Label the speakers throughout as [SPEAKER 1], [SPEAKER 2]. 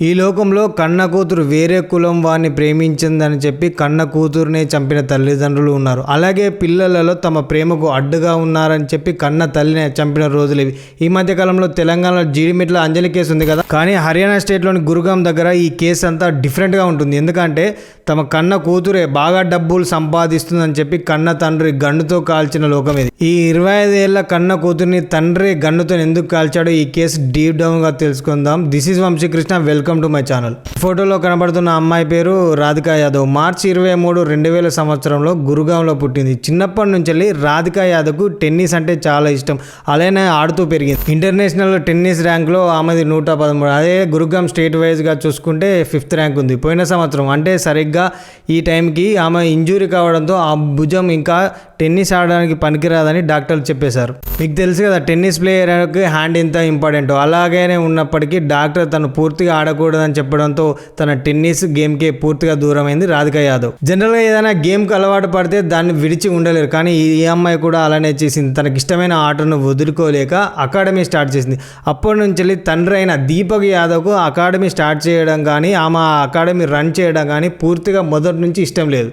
[SPEAKER 1] ఈ లోకంలో కన్న కూతురు వేరే కులం వారిని ప్రేమించిందని చెప్పి కన్న కూతురునే చంపిన తల్లిదండ్రులు ఉన్నారు. అలాగే పిల్లలలో తమ ప్రేమకు అడ్డుగా ఉన్నారని చెప్పి కన్న తల్లిని చంపిన రోజులు ఇవి. ఈ మధ్యకాలంలో తెలంగాణలో జీడిమిట్ల అంజలి కేసు ఉంది కదా? కానీ హర్యానా స్టేట్లోని గురుగాం దగ్గర ఈ కేసు అంతా డిఫరెంట్గా ఉంటుంది. ఎందుకంటే తమ కన్న కూతురే బాగా డబ్బులు సంపాదిస్తుందని చెప్పి కన్న తండ్రి గన్నుతో కాల్చిన లోకం ఇది. ఈ ఇరవై ఐదు కన్న కూతురిని తండ్రి గన్నుతో ఎందుకు కాల్చాడో ఈ కేసు డీప్ డౌన్గా తెలుసుకుందాం. This is Vamsikrishna. Welcome. To my channel. ఫోటోలో కనబడుతున్న అమ్మాయి పేరు రాధికా యాదవ్. మార్చి ఇరవై మూడు రెండు వేల సంవత్సరంలో గురుగాంలో పుట్టింది. చిన్నప్పటి నుంచి వెళ్ళి రాధికా యాదవ్కు టెన్నిస్ అంటే చాలా ఇష్టం. అలానే ఆడుతూ పెరిగింది. ఇంటర్నేషనల్ టెన్నిస్ ర్యాంక్లో ఆమెది నూట పదమూడు. అదే గురుగాం స్టేట్ వైజ్గా చూసుకుంటే ఫిఫ్త్ ర్యాంక్ ఉంది. పోయిన సంవత్సరం అంటే సరిగ్గా ఈ టైంకి ఆమె ఇంజూరీ కావడంతో ఆ భుజం ఇంకా టెన్నిస్ ఆడడానికి పనికిరాదని డాక్టర్లు చెప్పేశారు. మీకు తెలుసు కదా టెన్నిస్ ప్లేయర్కి హ్యాండ్ ఎంత ఇంపార్టెంట్. అలాగనే ఉన్నప్పటికీ డాక్టర్ తను పూర్తిగా ఆడకూడదని చెప్పడంతో తన టెన్నిస్ గేమ్కే పూర్తిగా దూరమైంది రాధికా యాదవ్. జనరల్గా ఏదైనా గేమ్కి అలవాటు పడితే దాన్ని విడిచి ఉండలేరు. కానీ ఈ అమ్మాయి కూడా అలానే చేసింది. తనకి ఇష్టమైన ఆటను వదులుకోలేక అకాడమీ స్టార్ట్ చేసింది. అప్పటి నుంచి వెళ్ళి తండ్రి అయిన దీపక్ యాదవ్కు అకాడమీ స్టార్ట్ చేయడం కానీ ఆమె ఆ అకాడమీ రన్ చేయడం కానీ పూర్తిగా మొదటి నుంచి ఇష్టం లేదు.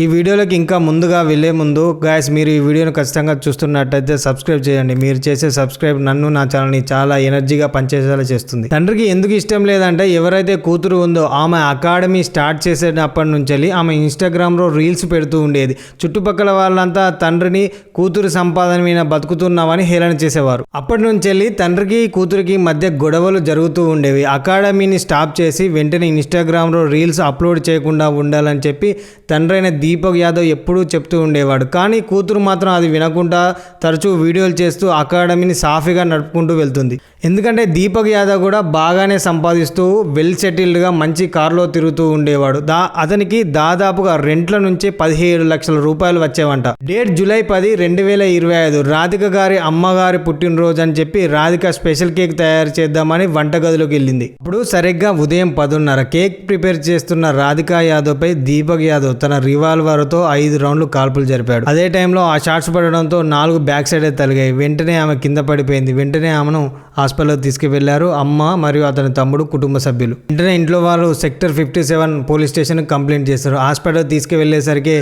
[SPEAKER 1] ఈ వీడియోలోకి ఇంకా ముందుగా వెళ్ళే ముందు గాయస్ మీరు ఈ వీడియోను ఖచ్చితంగా చూస్తున్నట్టయితే సబ్స్క్రైబ్ చేయండి. మీరు చేసే సబ్స్క్రైబ్ నన్ను నా ఛానల్ని చాలా ఎనర్జీగా పనిచేసేలా చేస్తుంది. తండ్రికి ఎందుకు ఇష్టం లేదంటే ఎవరైతే కూతురు ఉందో ఆమె అకాడమీ స్టార్ట్ చేసేటప్పటి నుంచి వెళ్ళి ఆమె ఇన్స్టాగ్రామ్లో రీల్స్ పెడుతూ ఉండేది. చుట్టుపక్కల వాళ్ళంతా తండ్రిని కూతురు సంపాదన మీద బతుకుతున్నామని హేళన చేసేవారు. అప్పటి నుంచి వెళ్ళి తండ్రికి కూతురికి మధ్య గొడవలు జరుగుతూ ఉండేవి. అకాడమీని స్టాప్ చేసి వెంటనే ఇన్స్టాగ్రామ్లో రీల్స్ అప్లోడ్ చేయకుండా ఉండాలని చెప్పి తండ్రి దీపక్ యాదవ్ ఎప్పుడూ చెప్తూ ఉండేవాడు. కానీ కూతురు మాత్రం అది వినకుండా తరచూ వీడియోలు చేస్తూ అకాడమీని సాఫీగా నడుపుకుంటూ వెళ్తుంది. ఎందుకంటే దీపక్ యాదవ్ కూడా బాగానే సంపాదిస్తూ వెల్ సెటిల్డ్గా మంచి కారులో తిరుగుతూ ఉండేవాడు. దా అతనికి దాదాపుగా రెంట్ల నుంచి పదిహేడు లక్షల రూపాయలు వచ్చేవంట. డేట్ జూలై పది రెండు వేల ఇరవై ఐదు. రాధిక గారి అమ్మగారి పుట్టినరోజు అని చెప్పి రాధిక స్పెషల్ కేక్ తయారు చేద్దామని వంటగదిలోకి వెళ్ళింది. అప్పుడు సరిగ్గా ఉదయం పదున్నర కేక్ ప్రిపేర్ చేస్తున్న రాధికా యాదవ్పై దీపక్ యాదవ్ తన రివాల్వర్తో ఐదు రౌండ్లు కాల్పులు జరిపాడు. అదే టైంలో ఆ షాట్స్ పడడంతో నాలుగు బ్యాక్ సైడ్ తలిగాయి. వెంటనే ఆమె కింద పడిపోయింది. వెంటనే ఆమెను ఆ హాస్పిటల్లో తీసుకువెళ్ళారు అమ్మ మరియు అతని తమ్ముడు కుటుంబ సభ్యులు. వెంటనే ఇంట్లో వాళ్ళు sector fifty seven police station complaint చేస్తారు హాస్పిటల్ తీసుకువెళ్ళేసరికి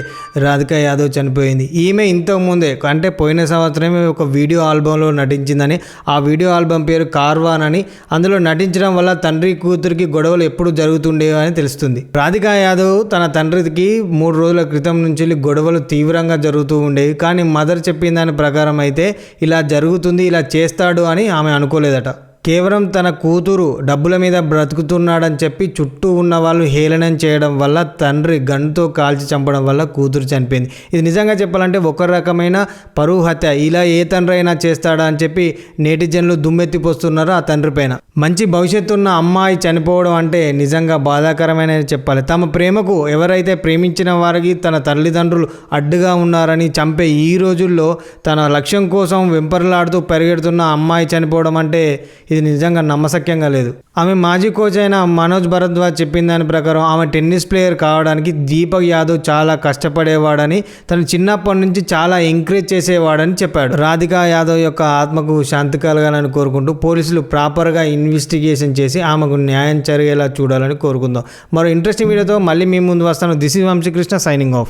[SPEAKER 1] రాధికా యాదవ్ చనిపోయింది. ఈమె ఇంతకు ముందే అంటే పోయిన సంవత్సరమే ఒక వీడియో ఆల్బంలో నటించిందని ఆ వీడియో ఆల్బమ్ పేరు కార్వాన్ అని అందులో నటించడం వల్ల తండ్రి కూతురికి గొడవలు ఎప్పుడు జరుగుతుండేవి అని తెలుస్తుంది. రాధికా యాదవ్ తన తండ్రికి మూడు రోజుల క్రితం నుంచి గొడవలు తీవ్రంగా జరుగుతూ ఉండేవి. కానీ మదర్ చెప్పిన దాని ప్రకారం అయితే ఇలా జరుగుతుంది ఇలా చేస్తాడు అని ఆమె అనుకోలేదు data కేవలం తన కూతురు డబ్బుల మీద బ్రతుకుతున్నాడని చెప్పి చుట్టూ ఉన్న వాళ్ళు హేళనం చేయడం వల్ల తండ్రి గన్తో కాల్చి చంపడం వల్ల కూతురు చనిపోయింది. ఇది నిజంగా చెప్పాలంటే ఒక రకమైన పరువు హత్య. ఇలా ఏ తండ్రి అయినా చేస్తాడా అని చెప్పి నేటిజన్లు దుమ్మెత్తిపోస్తున్నారు ఆ తండ్రి పైన? మంచి భవిష్యత్తు ఉన్న అమ్మాయి చనిపోవడం అంటే నిజంగా బాధాకరమైన చెప్పాలి. తమ ప్రేమకు ఎవరైతే ప్రేమించిన వారికి తన తల్లిదండ్రులు అడ్డుగా ఉన్నారని చంపే ఈ రోజుల్లో తన లక్ష్యం కోసం వెంపర్లాడుతూ పరిగెడుతున్న అమ్మాయి చనిపోవడం అంటే ఇది నిజంగా నమ్మశక్యంగా లేదు. ఆమె మాజీ కోచ్ అయిన మనోజ్ భరద్వాజ్ చెప్పిన దాని ప్రకారం ఆమె టెన్నిస్ ప్లేయర్ కావడానికి దీపక్ యాదవ్ చాలా కష్టపడేవాడని తను చిన్నప్పటి నుంచి చాలా ఎంకరేజ్ చేసేవాడని చెప్పాడు. రాధికా యాదవ్ యొక్క ఆత్మకు శాంతి కలగాలని కోరుకుంటూ పోలీసులు ప్రాపర్గా ఇన్వెస్టిగేషన్ చేసి ఆమెకు న్యాయం జరిగేలా చూడాలని కోరుకుందాం. మరో ఇంట్రెస్టింగ్ వీడియోతో మళ్ళీ మీ ముందు వస్తాను. This is Vamsikrishna signing off